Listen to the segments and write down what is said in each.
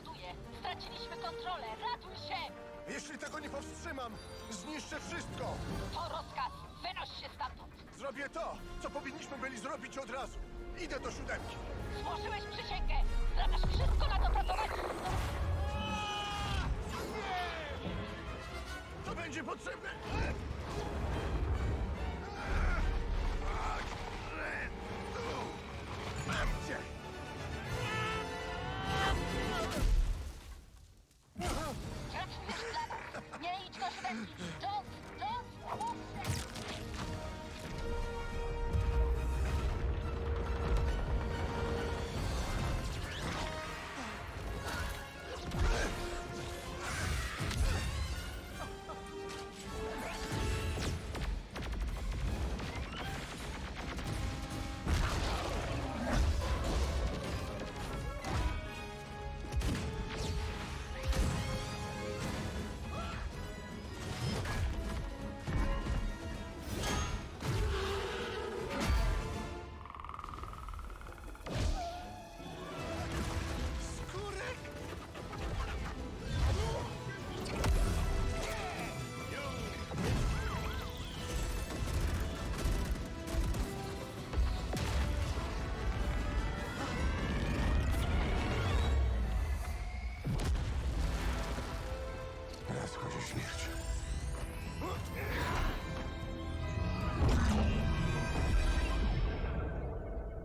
eksploduje. Straciliśmy kontrolę. Ratuj się! Jeśli tego nie powstrzymam, zniszczę wszystko! To rozkaz. Wynoś się stamtąd. Zrobię to, co powinniśmy byli zrobić od razu. Idę do siódemki. Złożyłeś przysięgę. Zamiast wszystko na to pracować. To będzie potrzebne!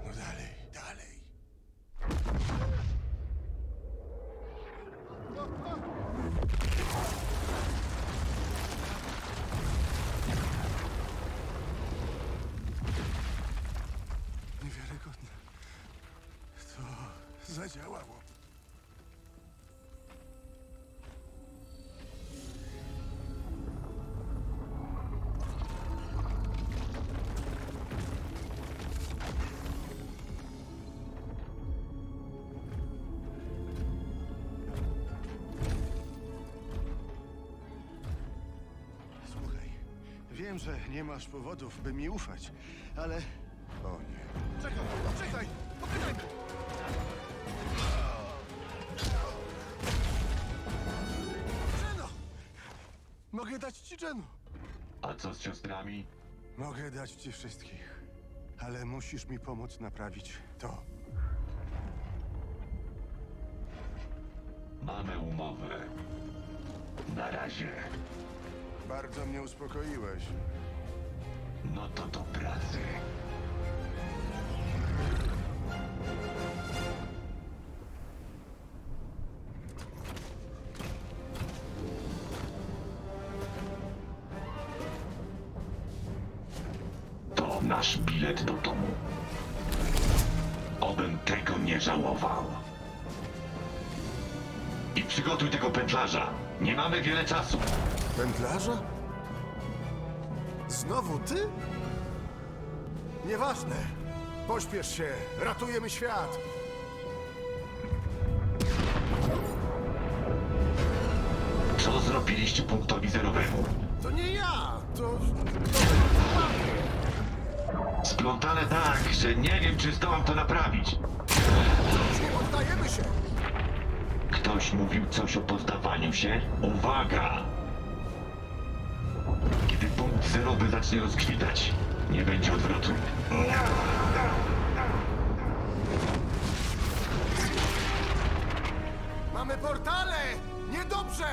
No dalej, dalej. Niewiarygodne. To zadziałało. Wiem, że nie masz powodów, by mi ufać, ale O nie. Czekaj, czekaj! Pogadajmy! Jeno! Mogę dać ci Jenu. A co z siostrami? mogę dać ci wszystkich. Ale musisz mi pomóc naprawić to. Mamy umowę. Na razie. Bardzo mnie uspokoiłeś. No to do pracy. To nasz bilet do domu. Obym tego nie żałował. I przygotuj tego pętlarza. Nie mamy wiele czasu. Wędlarza? Znowu ty? Nieważne. Pośpiesz się. Ratujemy świat. Co zrobiliście punktowi zerowemu? To nie ja. To... Splątane tak, że nie wiem, czy zdołam to naprawić. Już nie poddajemy się. Ktoś mówił coś o poddawaniu się? Uwaga! Kiedy punkt zerowy zacznie rozkwitać, nie będzie odwrotu. Mamy portale. Niedobrze.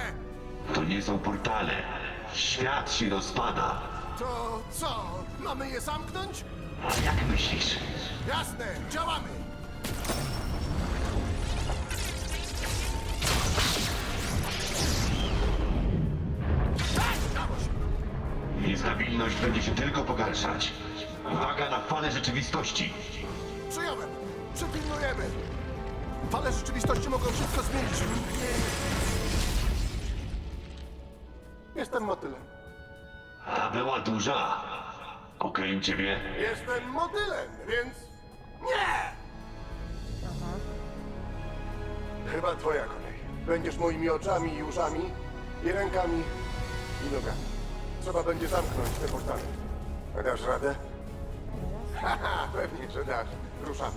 To nie są portale. Świat się rozpada. To co? Mamy je zamknąć? A jak myślisz? Jasne. Działamy. Się. Niestabilność będzie się tylko pogarszać. Uwaga na falę rzeczywistości. Przyjąłem. Przypilnujemy. Fale rzeczywistości mogą wszystko zmienić. Jestem motylem. Ta była duża. Okej, ciebie? Jestem motylem, więc nie! Chyba twoja kolej. Będziesz moimi oczami i uszami, i rękami, i nogami. Trzeba będzie zamknąć te portale. Dasz radę? Haha, pewnie, że dasz. Ruszamy.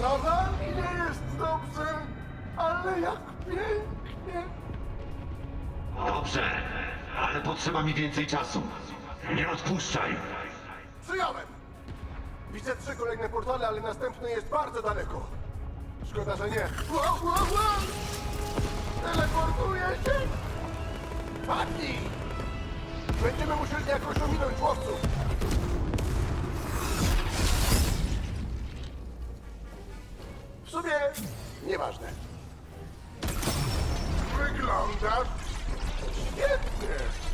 Prawda? Nie jest dobrze, ale jak pięknie! Dobrze, ale potrzeba mi więcej czasu. Nie odpuszczaj. Przyjąłem! Widzę trzy kolejne portale, ale następny jest bardzo daleko. Szkoda, że nie. Wow, wow, wow! Teleportuję się! Padnij! Będziemy musieli jakoś ominąć łowców. W sumie nieważne. Wyglądasz świetnie!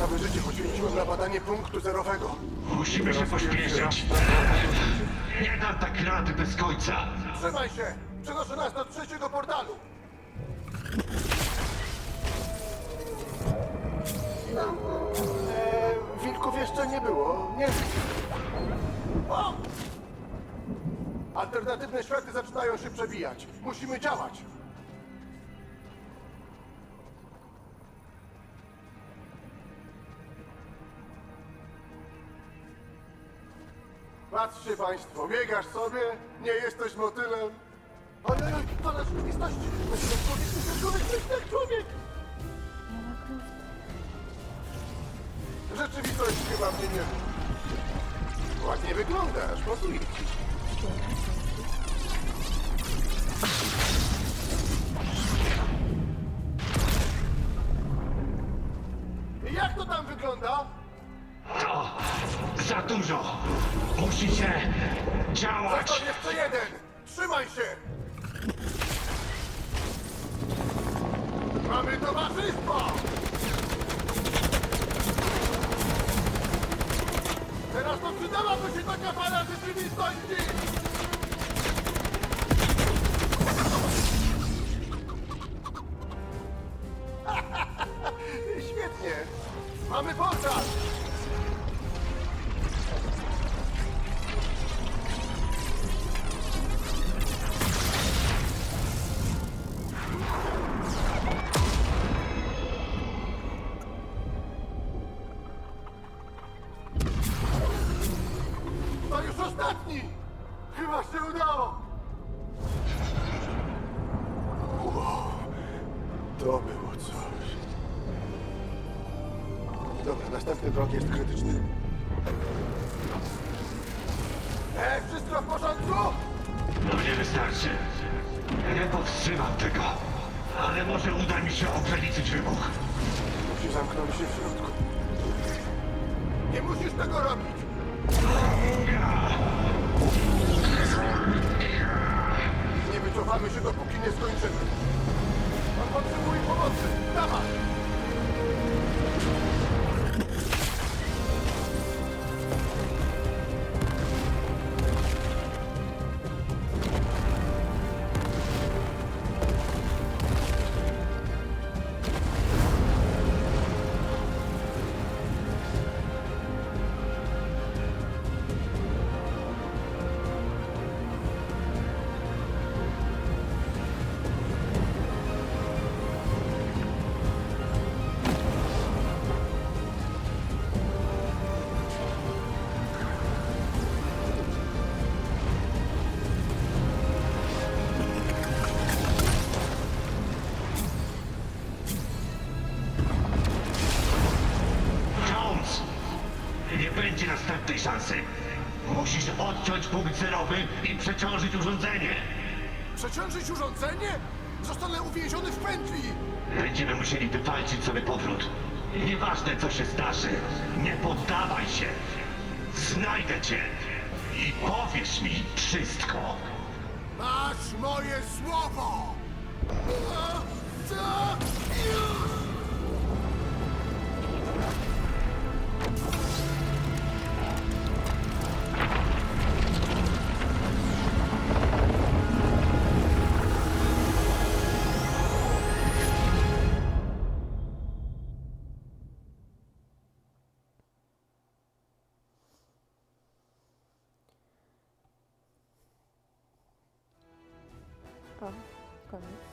Całe życie poświęciłem na badanie punktu zerowego. Musimy się pośpieszyć. Nie dam tak rady bez końca. Trzymaj się! Przenoszę nas do trzeciego portalu! Eee, wilków jeszcze nie było, nie? O! Alternatywne światy zaczynają się przebijać. Musimy działać. Patrzcie państwo, biegasz sobie, nie jesteś motylem. Ojej, na rzeczywistości. Myślę, człowiek, myślę, człowiek, myślę, człowiek. Rzeczywistość chyba mnie nie. Ładnie wyglądasz, pasuje ci. I Jak to tam wygląda? Za dużo. Musicie działać. Jeszcze jeden! Trzymaj się! Mamy towarzystwo! Teraz to przydałaby się taka fala rzeczywistości! Świetnie! Mamy portal! E, wszystko w porządku? No nie wystarczy. Nie powstrzymam tego. Ale może uda mi się ograniczyć wybuch. Musi zamknąć się w środku. Nie musisz tego robić! Nie wycofamy się, dopóki nie skończymy. On potrzebuje pomocy. Dawaj! Odciąć punkt zerowy i przeciążyć urządzenie. Przeciążyć urządzenie? Zostanę uwięziony w pętli! Będziemy musieli wywalczyć sobie powrót. Nieważne co się zdarzy, nie poddawaj się. Znajdę cię i powiesz mi wszystko. Masz moje słowo! A? O, koniec.